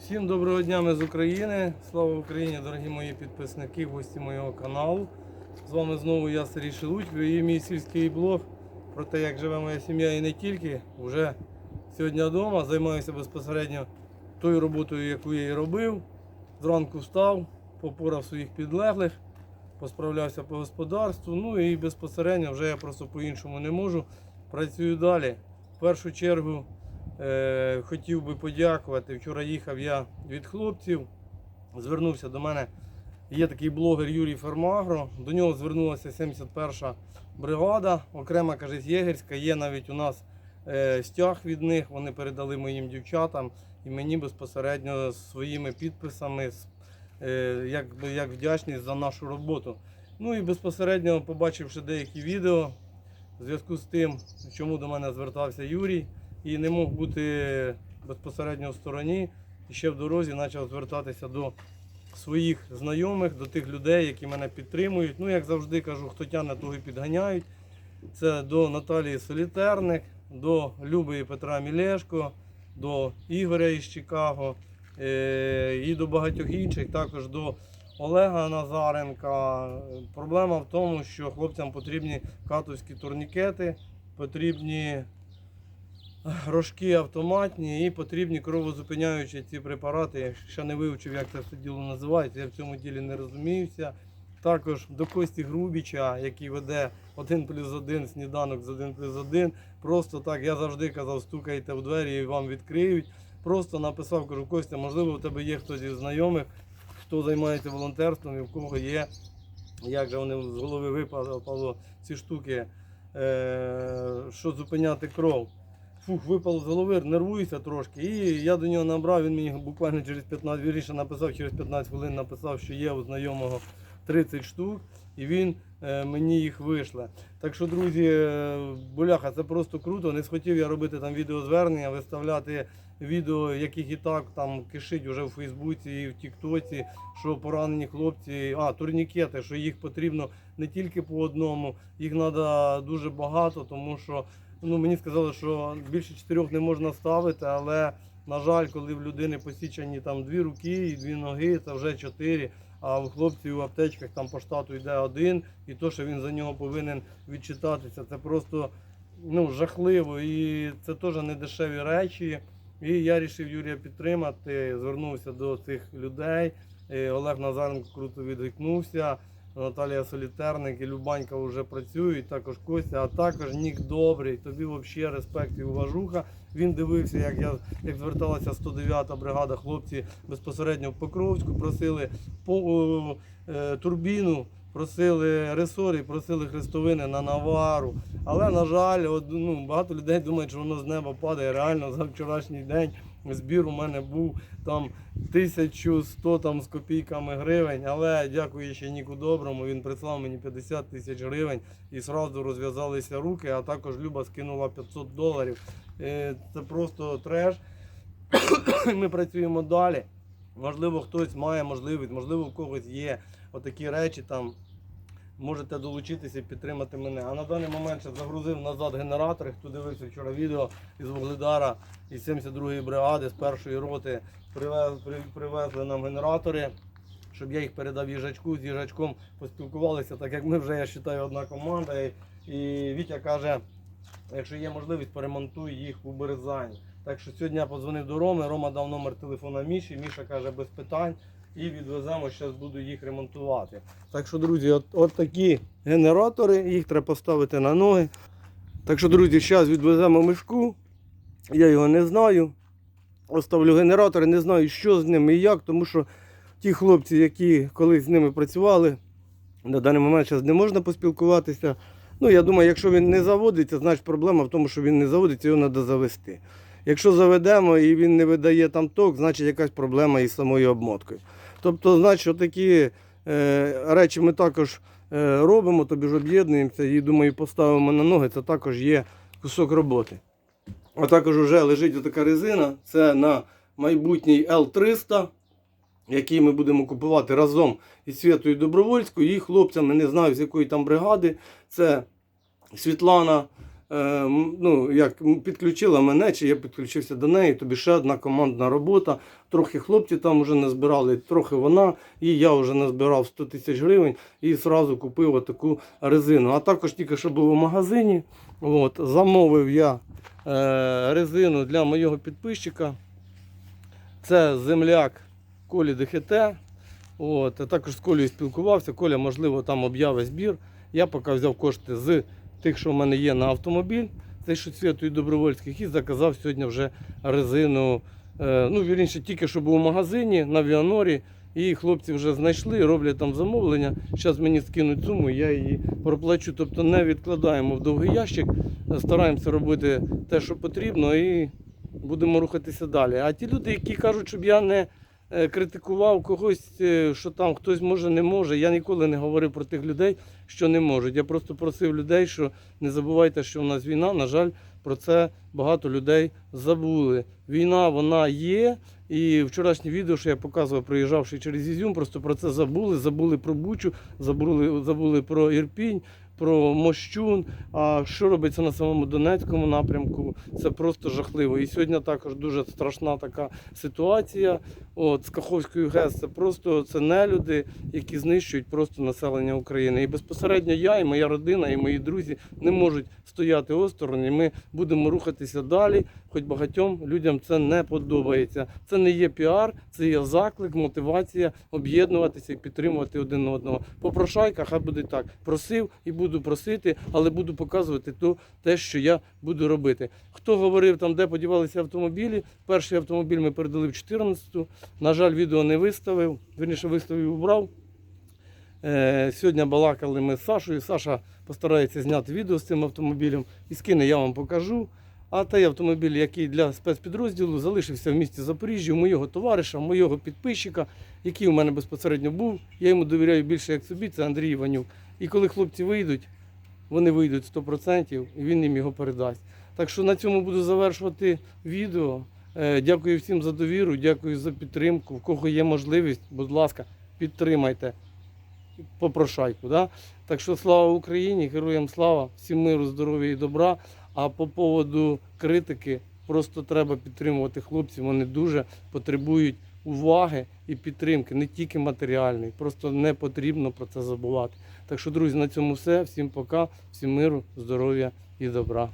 Всім доброго дня, ми з України. Слава Україні, дорогі мої підписники, гості моєго каналу. З вами знову я Сергій Шелудько і мій сільський блог про те, як живе моя сім'я і не тільки. Уже сьогодні вдома займаюся безпосередньо тою роботою, яку я і робив. Зранку встав, попорав своїх підлеглих, посправлявся по господарству. Ну і безпосередньо вже я просто по-іншому не можу. Працюю далі. В першу чергу Е, хотів би подякувати. Вчора їхав я від хлопців. Звернувся до мене. Є такий блогер Юрій Фермагро. До нього звернулася 71-ша бригада, окрема каже, єгерська. Є навіть у нас е, стяг від них. Вони передали моїм дівчатам і мені безпосередньо своїми підписами, е, як, як вдячність за нашу роботу. Ну і безпосередньо побачивши деякі відео, в зв'язку з тим, чому до мене звертався Юрій і не мог бути безпосередньо в стороні. І ще в дорозі почав звертатися до своїх знайомих, до тих людей, які мене підтримують. Ну, як завжди кажу, хто тяне, того і підганяють. Це до Наталії Солітерник, до Люби і Петра Мілешко, до Ігоря із Чикаго е, і до багатьох інших, також до Олега Назаренка. Проблема в тому, що хлопцям потрібні катовські турнікети, потрібні рожки автоматні і потрібні кровозупиняючі ці препарати. Я ще не вивчив, як це все діло називається, я в цьому ділі не розуміюся. Також до Кості Грубіча, який веде 1 плюс 1 сніданок з 1 плюс 1. Просто так, я завжди казав, стукайте в двері і вам відкриють. Просто написав, кажу, Костя, можливо, у тебе є хтось із знайомих, хто займається волонтерством і в кого є, як же вони з голови випало ці штуки, е, що зупиняти кров. Фух, випало з голови, нервуюся трошки. І я до нього набрав, він мені буквально через 15, вірніше написав, через 15 хвилин написав, що є у знайомого 30 штук, і він мені їх вишле. Так що, друзі, е, боляха, це просто круто. Не схотів я робити там відеозвернення, виставляти відео, яких і так там кишить уже в Фейсбуці і в Тіктоці, що поранені хлопці, а турнікети, що їх потрібно не тільки по одному, їх треба дуже багато, тому що ну, мені сказали, що більше чотирьох не можна ставити, але на жаль, коли в людини посічені там дві руки і дві ноги, це вже чотири. А у хлопців в аптечках там по штату йде один, і то, що він за нього повинен відчитатися, це просто ну, жахливо. І це теж не дешеві речі. І я вирішив Юрія підтримати, звернувся до цих людей. Е, Олег Назаренко круто відгукнувся. Наталія Солітерник і Любанька вже працюють, також Костя, а також Нік Добрий. Тобі взагалі респект і уважуха. Він дивився, як я як зверталася 109-та бригада. Хлопці безпосередньо в Покровську просили по, е, турбіну, просили ресори, просили хрестовини на навару. Але на жаль, от, ну, багато людей думають, що воно з неба падає. Реально за вчорашній день збір у мене був там 1100 там з копійками гривень, але дякуючи Ніку Доброму, він прислав мені 50 тисяч гривень і одразу розв'язалися руки, а також Люба скинула 500 доларів. Е, Це просто треш. Ми працюємо далі. Можливо, хтось має можливість, можливо, у когось є отакі речі там. Можете долучитися і підтримати мене. А на даний момент ще загрузив назад генератори. Хто дивився вчора відео із Вугледара із 72-ї бригади з першої роти привез, при- привезли нам генератори, щоб я їх передав їжачку. З їжачком поспілкувалися, так як ми вже, я вважаю, одна команда. І, і Вітя каже, якщо є можливість, поремонтуй їх у Березані. Так що сьогодні я подзвонив до Роми, Рома дав номер телефона Міші, Міша каже без питань. І відвеземо, зараз буду їх ремонтувати. Так що, друзі, от, от такі генератори, їх треба поставити на ноги. Так що, друзі, зараз відвеземо мішку. Я його не знаю. Оставлю генератори, не знаю, що з ними і як, тому що ті хлопці, які колись з ними працювали, на даний момент зараз не можна поспілкуватися. Ну, я думаю, якщо він не заводиться, значить проблема в тому, що він не заводиться, його треба завести. Якщо заведемо і він не видає там ток, значить якась проблема із самою обмоткою. Тобто, значить, такі е, речі ми також е, робимо, тобі ж об'єднуємося і думаю, поставимо на ноги, це також є кусок роботи. А також вже лежить така резина, це на майбутній L300, який ми будемо купувати разом із Святою Добровольською і хлопцями, не знаю з якої там бригади. Це Світлана ну, як підключила мене, чи я підключився до неї, тобі ще одна командна робота. Трохи хлопці там вже назбирали, трохи вона, і я вже назбирав 100 тисяч гривень і одразу купив отаку резину. А також тільки що був у магазині, от, замовив я е, резину для моєго підписчика. Це земляк Колі ДХТ. От, а також з Колею спілкувався. Коля, можливо, там об'явить збір. Я поки взяв кошти з тих, що в мене є на автомобіль, цей що цвіту і добровольських, і заказав сьогодні вже резину. Е, ну, вірніше, тільки що був у магазині на Віанорі. І хлопці вже знайшли, роблять там замовлення. Зараз мені скинуть суму, я її проплачу. Тобто не відкладаємо в довгий ящик, стараємося робити те, що потрібно, і будемо рухатися далі. А ті люди, які кажуть, щоб я не критикував когось, е, що там хтось може, не може. Я ніколи не говорив про тих людей, що не можуть. Я просто просив людей, що не забувайте, що в нас війна. На жаль, про це багато людей забули. Війна вона є. І вчорашнє відео, що я показував, проїжджавши через Ізюм, просто про це забули. Забули про Бучу, забули, забули про Ірпінь, про Мощун. А що робиться на самому Донецькому напрямку? Це просто жахливо. І сьогодні також дуже страшна така ситуація. От з Каховською ГЕС це просто це нелюди, які знищують просто населення України. І безпосередньо я, і моя родина, і мої друзі не можуть стояти осторонь. І Ми будемо рухатися далі. Хоч багатьом людям це не подобається. Це не є піар, це є заклик, мотивація об'єднуватися і підтримувати один одного. Попрошайка, хай буде так. Просив і буду просити, але буду показувати то, те, що я буду робити. Хто говорив там, де подівалися автомобілі? Перший автомобіль ми передали в 14-ту. На жаль, відео не виставив. Вірніше виставив убрав. Е, сьогодні балакали ми з Сашою. Саша постарається зняти відео з цим автомобілем і скине, я вам покажу. А той автомобіль, який для спецпідрозділу залишився в місті Запоріжжя, у моєго товариша, у моєго підписчика, який у мене безпосередньо був. Я йому довіряю більше як собі, це Андрій Іванюк. І коли хлопці вийдуть, вони вийдуть 100% і він їм його передасть. Так що на цьому буду завершувати відео. Е, Дякую всім за довіру, дякую за підтримку. В кого є можливість, будь ласка, підтримайте попрошайку. Да? Так що слава Україні, героям слава, всім миру, здоров'я і добра. А по поводу критики, просто треба підтримувати хлопців. Вони дуже потребують уваги і підтримки, не тільки матеріальної. Просто не потрібно про це забувати. Так що, друзі, на цьому все. Всім пока, всім миру, здоров'я і добра.